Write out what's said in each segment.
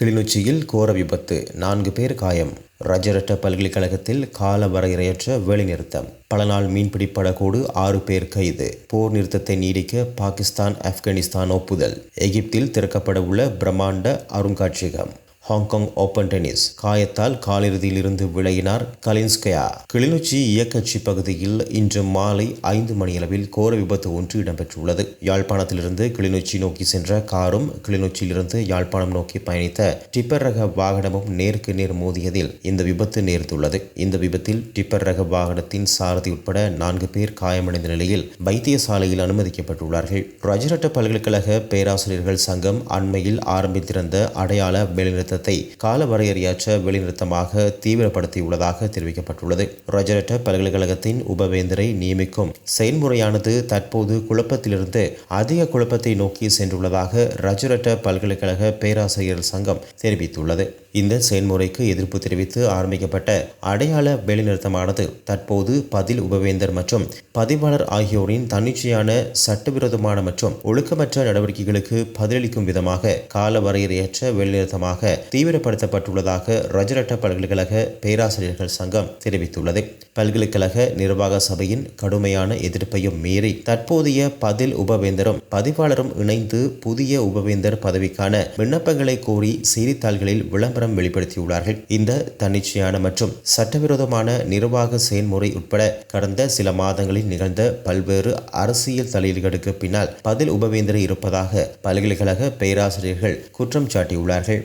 கிளிநொச்சியில் கோர விபத்து. நான்கு பேர் காயம். ரஜரட்ட பல்கலைக்கழகத்தில் கால வரையறையற்ற வேலைநிறுத்தம். பல நாள் மீன்பிடி படகோடு ஆறு பேர் கைது. போர் நிறுத்தத்தை நீடிக்க பாகிஸ்தான் ஆப்கானிஸ்தான் ஒப்புதல். எகிப்தில் திறக்கப்பட உள்ள பிரம்மாண்ட அருங்காட்சியகம். Hong Kong open tennis. காயத்தால் காலிறுதியில் இருந்து விலகினார் கலின்ஸ்கயா. கிளிநொச்சி இயக்கச்சி பகுதியில் இன்று மாலை ஐந்து மணியளவில் கோர விபத்து ஒன்று இடம்பெற்றுள்ளது. யாழ்ப்பாணத்திலிருந்து கிளிநொச்சி நோக்கி சென்ற காரும் கிளிநொச்சியிலிருந்து யாழ்ப்பாணம் நோக்கி பயணித்த டிப்பர் ரக வாகனமும் நேருக்கு நேர் மோதியதில் இந்த விபத்து நேர்ந்துள்ளது. இந்த விபத்தில் டிப்பர் ரக வாகனத்தின் சாரதி உட்பட நான்கு பேர் காயமடைந்த நிலையில் வைத்தியசாலையில் அனுமதிக்கப்பட்டுள்ளார்கள். ரஜரட்ட பல்கலைக்கழக பேராசிரியர்கள் சங்கம் அண்மையில் ஆரம்பித்திருந்த அடையாள வேலைநிறுத்த நிறுத்தத்தை காலவரையறையற்ற வெளிநிறுத்தமாக தீவிரப்படுத்தியுள்ளதாக தெரிவிக்கப்பட்டுள்ளது. ரஜரட்ட பல்கலைக்கழகத்தின் உபவேந்தரை நியமிக்கும் செயல்முறையானது தற்போது குழப்பத்திலிருந்து அதிக குழப்பத்தை நோக்கி சென்றுள்ளதாக ரஜரட்ட பல்கலைக்கழக பேராசிரியர் சங்கம் தெரிவித்துள்ளது. இந்த செயல்முறைக்கு எதிர்ப்பு தெரிவித்து ஆரம்பிக்கப்பட்ட அடையாள வேலைநிறுத்தமானது தற்போது பதில் உபவேந்தர் மற்றும் பதிவாளர் ஆகியோரின் தன்னிச்சையான சட்டவிரோதமான மற்றும் ஒழுக்கமற்ற நடவடிக்கைகளுக்கு பதிலளிக்கும் விதமாக கால வரையறையற்ற வேலைநிறுத்தமாக தீவிரப்படுத்தப்பட்டுள்ளதாக ரஜரட்ட பல்கலைக்கழக பேராசிரியர்கள் சங்கம் தெரிவித்துள்ளது. பல்கலைக்கழக நிர்வாக சபையின் கடுமையான எதிர்ப்பையும் மீறி தற்போதைய பதில் உபவேந்தரும் பதிவாளரும் இணைந்து புதிய உபவேந்தர் பதவிக்கான விண்ணப்பங்களை கோரி செய்தித்தாள்களில் விளம்பரம் வெளிப்படுத்தியுள்ளார்கள். இந்த தன்னிச்சையான மற்றும் சட்டவிரோதமான நிர்வாக செயல்முறை உட்பட கடந்த சில மாதங்களில் நிகழ்ந்த பல்வேறு அரசியல் தலையீடுகளுக்கு பின்னால் பதில் உபவேந்தர் இருப்பதாக பல்கலைக்கழக பேராசிரியர்கள் குற்றம் சாட்டியுள்ளார்கள்.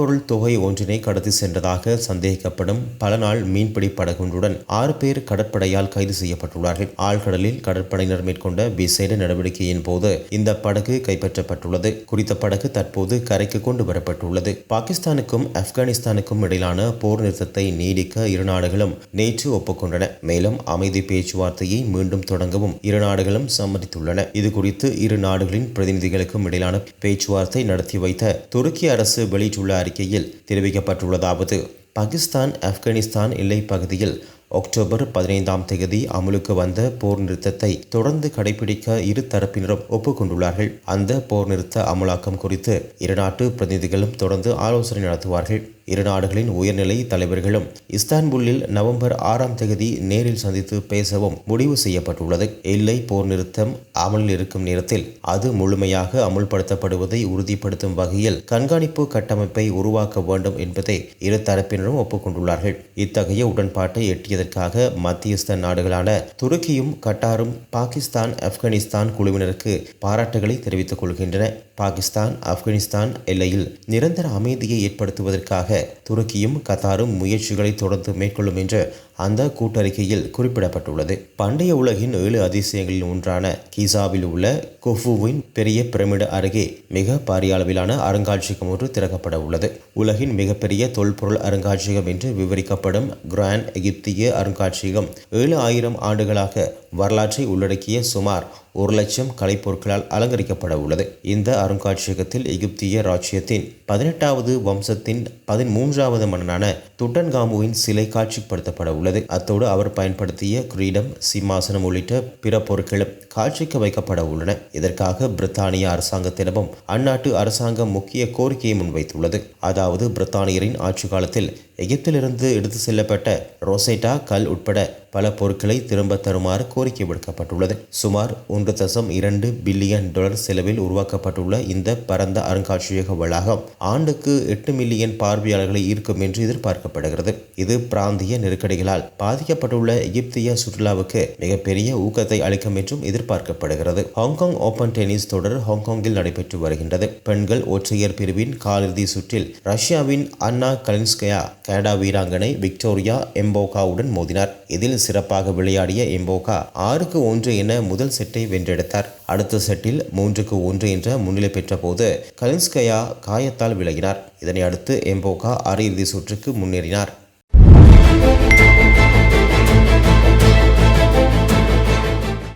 போதைப்பொருள் தொகை ஒன்றினை கடத்தி சென்றதாக சந்தேகிக்கப்படும் பல நாள் மீன்பிடி படகுடன் ஆறு பேர் கடற்படையால் கைது செய்யப்பட்டுள்ளார்கள். ஆழ்கடலில் கடற்படையினர் மேற்கொண்ட விசேட நடவடிக்கையின் போது இந்த படகு கைப்பற்றப்பட்டுள்ளது. குறித்த படகு தற்போது கரைக்கு கொண்டு வரப்பட்டுள்ளது. பாகிஸ்தானுக்கும் ஆப்கானிஸ்தானுக்கும் இடையிலான போர் நிறுத்தத்தை நீடிக்க இரு நாடுகளும் நேற்று ஒப்புக்கொண்டன. மேலும் அமைதி பேச்சுவார்த்தையை மீண்டும் தொடங்கவும் இரு நாடுகளும் சம்மதித்துள்ளன. இதுகுறித்து இரு நாடுகளின் பிரதிநிதிகளுக்கும் இடையிலான பேச்சுவார்த்தை நடத்தி வைத்த துருக்கி அரசு வெளியிட்டுள்ள அறிக்கையில் தெரிவிக்கப்பட்டுள்ளதாவது. பாகிஸ்தான் ஆப்கானிஸ்தான் எல்லைப் பகுதியில் அக்டோபர் பதினைந்தாம் தேதி அமலுக்கு வந்த போர் நிறுத்தத்தை தொடர்ந்து கடைபிடிக்க இரு தரப்பினரும் ஒப்புக்கொண்டுள்ளார்கள். அந்த போர் நிறுத்த அமலாக்கம் குறித்து இரு நாட்டு பிரதிநிதிகளும் தொடர்ந்து ஆலோசனை நடத்துவார்கள். இரு நாடுகளின் உயர்நிலை தலைவர்களும் இஸ்தான்புல்லில் நவம்பர் ஆறாம் தேதி நேரில் சந்தித்து பேசவும் முடிவு செய்யப்பட்டுள்ளது. எல்லை போர் நிறுத்தம் அமலில் இருக்கும் நேரத்தில் அது முழுமையாக அமுல்படுத்தப்படுவதை உறுதிப்படுத்தும் வகையில் கண்காணிப்பு கட்டமைப்பை உருவாக்க வேண்டும் என்பதை இரு தரப்பினரும் ஒப்புக்கொண்டுள்ளார்கள். இத்தகைய உடன்பாட்டை எட்டியது எட்டியதற்காக மத்தியஸ்த நாடுகளான துருக்கியும் கட்டாரும் பாகிஸ்தான் ஆப்கானிஸ்தான் குழுவினருக்கு பாராட்டுகளை தெரிவித்துக் கொள்கின்றன. பாகிஸ்தான் ஆப்கானிஸ்தான் எல்லையில் நிரந்தர அமைதியை ஏற்படுத்துவதற்காக துருக்கியும் கத்தாரும் முயற்சிகளை தொடர்ந்து மேற்கொள்ளும் என்று அந்த கூட்டறிக்கையில் குறிப்பிடப்பட்டுள்ளது. பண்டைய உலகின் ஏழு அதிசயங்களில் ஒன்றான கீசாவில் உள்ள கொஃபுவின் பெரிய பிரமிடு அருகே மிக பாரிய அளவிலான அருங்காட்சியகம் ஒன்று திறக்கப்பட உள்ளது. உலகின் மிகப்பெரிய தொல்பொருள் அருங்காட்சியகம் என்று விவரிக்கப்படும் கிராண்ட் எகிப்திய அருங்காட்சியகம் ஏழு ஆயிரம் ஆண்டுகளாக வரலாற்றை உள்ளடக்கிய சுமார் ஒரு லட்சம் கலைப்பொருட்களால் அலங்கரிக்கப்பட உள்ளது இந்த அருங்காட்சியகத்தில் எகிப்திய ராச்சியத்தின் பதினெட்டாவது வம்சத்தின் பதிமூன்றாவது மன்னனான துட்டன்காமுவின் சிலை காட்சிப்படுத்தப்பட உள்ளது அத்தோடு அவர் பயன்படுத்திய கிரீடம் சிம்மாசனம் உள்ளிட்ட பிற பொருட்களும் காட்சிக்கு வைக்கப்பட உள்ளன இதற்காக பிரித்தானிய அரசாங்கத்திடமும் அந்நாட்டு அரசாங்கம் முக்கிய கோரிக்கையை முன்வைத்துள்ளது. அதாவது பிரித்தானியரின் ஆட்சி காலத்தில் எகிப்திலிருந்து எடுத்து செல்லப்பட்ட ரோசேட்டா கல் உட்பட பல பொருட்களை திரும்ப தருமாறு கோரிக்கை விடுக்கப்பட்டுள்ளது. சுமார் ஒன்று தசம் இரண்டு பில்லியன் டாலர் செலவில் உருவாக்கப்பட்டுள்ள இந்த பரந்த அருங்காட்சியக வளாகம் ஆண்டுக்கு எட்டு மில்லியன் பார்வையாளர்களை ஈர்க்கும் என்று எதிர்பார்க்கப்படுகிறது. இது பிராந்திய நெருக்கடிகளால் பாதிக்கப்பட்டுள்ள எகிப்திய சுற்றுலாவுக்கு மிகப்பெரிய ஊக்கத்தை அளிக்கும் என்றும் எதிர்பார்க்கப்படுகிறது. ஹாங்காங் ஓபன் டென்னிஸ் தொடர் ஹாங்காங்கில் நடைபெற்று வருகின்றது. பெண்கள் ஒற்றையர் பிரிவின் காலிறுதி சுற்றில் ரஷ்யாவின் அன்னா கலின்ஸ்கயா கனடா வீராங்கனை விக்டோரியா எம்போகாவுடன் மோதினார். இதில் சிறப்பாக விளையாடிய எம்போகா ஆறுக்கு ஒன்று என முதல் செட்டை வென்றெடுத்தார். அடுத்த செட்டில் மூன்றுக்கு ஒன்று என்ற முன்னிலை பெற்ற போது கலின்ஸ்கயா காயத்தால் விலகினார். இதனை அடுத்து எம்போகா அரையிறுதி சுற்றுக்கு முன்னேறினார்.